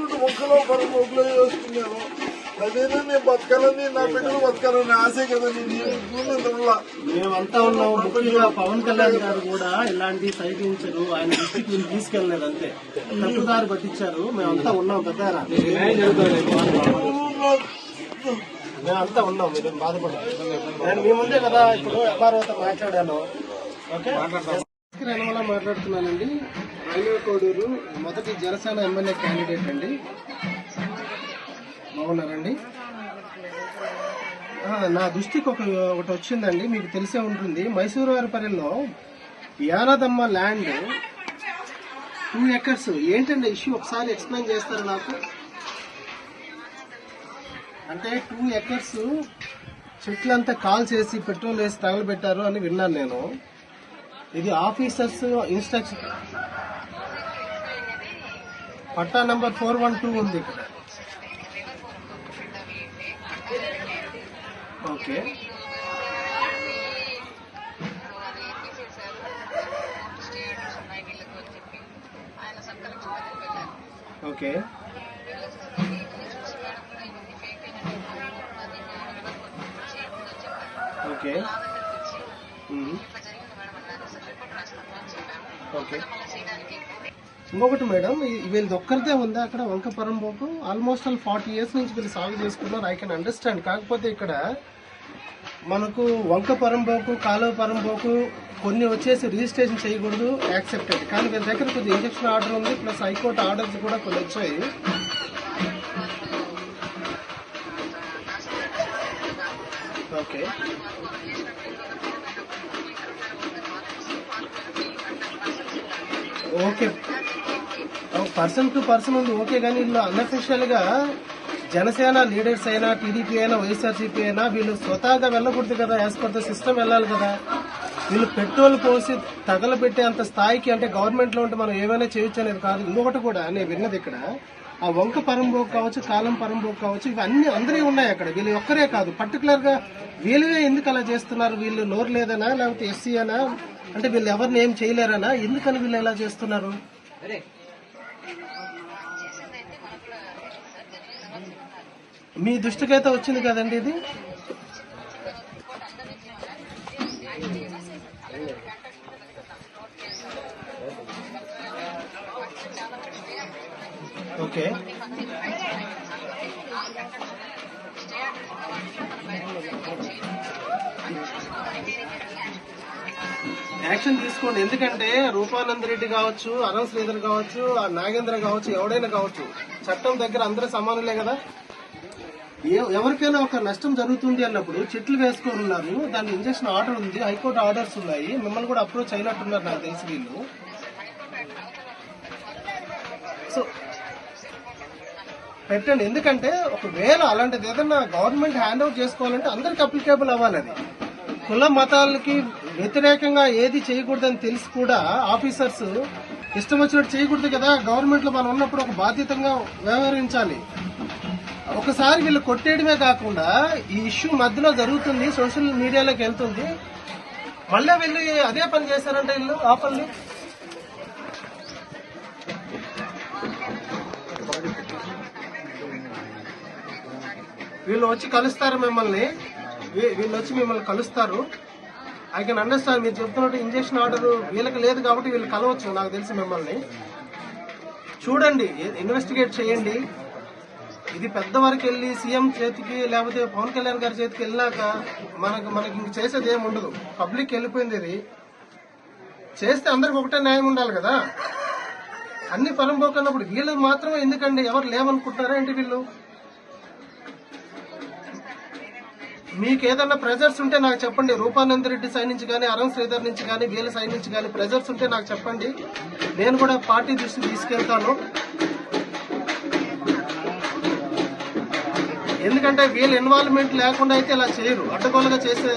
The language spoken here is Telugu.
గవర్నమెంట్ మొక్కలో పరం మొక్కలో వేసుకున్నాను అదేనా నేను బతకాలని నా బిడ్డలు బతకాలని ఆశే కదా మేమంతా ఉన్నాం. ముఖ్యంగా పవన్ కళ్యాణ్ గారు కూడా ఇలాంటి సైటించరు ఆయన దృష్టికి వీళ్ళు తీసుకెళ్ళేదు అంతే. తప్పుదారి పట్టించారు. మేమంతా ఉన్నాం పెద్దారా మేమంతా ఉన్నాం మీరు బాధపడారు నేను మీ ముందే కదా ఇప్పుడు ఎంఆర్ఓతో మాట్లాడాను. ఓకే? మాట్లాడుతున్నానండి. రైల్వే కోడూరు మొదటి జనసేన ఎమ్మెల్యే క్యాండిడేట్ అండి. బాగున్నారండి నా దృష్టికి ఒక ఒకటి వచ్చిందండి. మీకు తెలిసే ఉంటుంది. మైసూరు వారిపల్లిలో యానదమ్మ ల్యాండ్ టూ ఎకర్స్ ఏంటండి ఇష్యూ ఒకసారి ఎక్స్ప్లెయిన్ చేస్తారు నాకు? అంటే టూ ఎకర్స్ చెట్లంతా కాల్ చేసి పెట్రోల్ వేసి తగలబెట్టారు అని విన్నాను నేను. ఇది ఆఫీసర్స్ ఇన్స్ట్రక్షన్ పట్టా నంబర్ ఫోర్ వన్ టూ ఉంది. ఇక్కడ ఓకే. ఓకే. ఓకే. ఓకే. ఇంకొకటి మేడం వీళ్ళది ఒక్కరిదే ఉందా అక్కడ వంక పరంబోకు ఆల్మోస్ట్ ఆల్ ఫార్టీ ఇయర్స్ నుంచి వీళ్ళు సాగు చేసుకున్నారు ఐ కెన్ అండర్స్టాండ్ కాకపోతే ఇక్కడ మనకు వంక పరంబోకు కాలువ పరంబోకు కొన్ని వచ్చేసి రిజిస్ట్రేషన్ చేయకూడదు యాక్సెప్టెడ్ కానీ వీళ్ళ దగ్గర కొద్ది ఇంజక్షన్ ఆర్డర్ ఉంది ప్లస్ హైకోర్టు ఆర్డర్స్ కూడా కొన్ని వచ్చాయి. Okay okay person to person ఉంది. ఓకే కానీ వీళ్ళు అన్అఫిషియల్గా జనసేన లీడర్స్ అయినా టీడీపీ అయినా వైఎస్ఆర్సీపీ అయినా వీళ్ళు స్వతహాగా వెళ్ళకూడదు కదా యాజ్ పర్ ద సిస్టమ్ వెళ్ళాలి కదా. వీళ్ళు పెట్రోల్ పోసి తగలబెట్టే అంత స్థాయికి అంటే గవర్నమెంట్లో ఉంటే మనం ఏమైనా చేయొచ్చు అనేది కాదు. ఇంకొకటి కూడా నేను విన్నది ఇక్కడ. ఆ వంక పరంబోకు కావచ్చు కాలం పరంబోకు కావచ్చు ఇవన్నీ అందరి ఉన్నాయి అక్కడ. వీళ్ళు ఒక్కరే కాదు. పర్టికులర్గా వీళ్ళే ఎందుకు అలా చేస్తున్నారు? వీళ్ళు నోరు లేదనా? లేకపోతే ఎస్సీ అనా? అంటే వీళ్ళు ఎవరిని ఏం చేయలేరనా? ఎందుకని వీళ్ళు ఎలా చేస్తున్నారు? మీ దృష్టికైతే వచ్చింది కదండి ఇది? ఓకే. యాక్షన్ తీసుకోండి. ఎందుకంటే రూపానంద్ రెడ్డి కావచ్చు అరుణ్ శ్రీధర్ కావచ్చు ఆ నాగేంద్ర కావచ్చు ఎవడైనా కావచ్చు చట్టం దగ్గర అందరూ సమానులే కదా? ఎవరికైనా ఒక నష్టం జరుగుతుంది అన్నప్పుడు చెట్లు వేసుకొని ఉన్నారు. దాని ఇంజక్షన్ ఆర్డర్ ఉంది. హైకోర్టు ఆర్డర్స్ ఉన్నాయి. మిమ్మల్ని కూడా అప్రోచ్ అయినట్టున్నారు నాకు తెలిసి వీళ్ళు. సో పెట్టండి. ఎందుకంటే ఒకవేళ అలాంటిది ఏదైనా గవర్నమెంట్ హ్యాండ్ ఓవర్ చేసుకోవాలంటే అందరికి అప్లికేబుల్ అవ్వాలి అది. కుల మతాలకి వ్యతిరేకంగా ఏది చేయకూడదని తెలిసి కూడా ఆఫీసర్స్ ఇష్టం వచ్చినట్టు చేయకూడదు కదా. గవర్నమెంట్లో మనం ఉన్నప్పుడు ఒక బాధ్యతంగా వ్యవహరించాలి. ఒకసారి వీళ్ళు కొట్టేయడమే కాకుండా ఈ ఇష్యూ మధ్యలో జరుగుతుంది సోషల్ మీడియాలోకి వెళ్తుంది. మళ్ళీ వీళ్ళు అదే పని చేశారంటే వీళ్ళు ఆపల్ని వీళ్ళు వచ్చి కలుస్తారు మిమ్మల్ని. వీళ్ళు వచ్చి మిమ్మల్ని కలుస్తారు. ఐ కెన్ అండర్స్టాండ్ మీరు చెప్తున్నట్టు ఇంజక్షన్ ఆర్డర్ వీళ్ళకి లేదు కాబట్టి వీళ్ళు కలవచ్చు నాకు తెలిసి మిమ్మల్ని. చూడండి ఇన్వెస్టిగేట్ చేయండి. ఇది పెద్దవారికి వెళ్ళి సీఎం చేతికి లేకపోతే పవన్ కళ్యాణ్ గారి చేతికి వెళ్ళాక మనకు మనకి ఇంక చేసేది ఏమి ఉండదు. పబ్లిక్ వెళ్ళిపోయింది ఇది. చేస్తే అందరికి ఒకటే న్యాయం ఉండాలి కదా. అన్ని పరంపోకన్నప్పుడు వీళ్ళు మాత్రమే ఎందుకండి? ఎవరు లేవనుకుంటున్నారా ఏంటి వీళ్ళు? మీకు ఏదైనా ప్రెజర్స్ ఉంటే నాకు చెప్పండి. రూపానంద రెడ్డి సైడ్ నుంచి కానీ అరుణ్ శ్రీధర్ నుంచి కానీ వీళ్ళ సైడ్ నుంచి కానీ ప్రెజర్స్ ఉంటే నాకు చెప్పండి. నేను కూడా పార్టీ దృష్టికి తీసుకెళ్తాను. ఎందుకంటే వీళ్ళ ఇన్వాల్వ్మెంట్ లేకుండా అయితే ఇలా చేయరు. అడ్డగోలుగా చేసే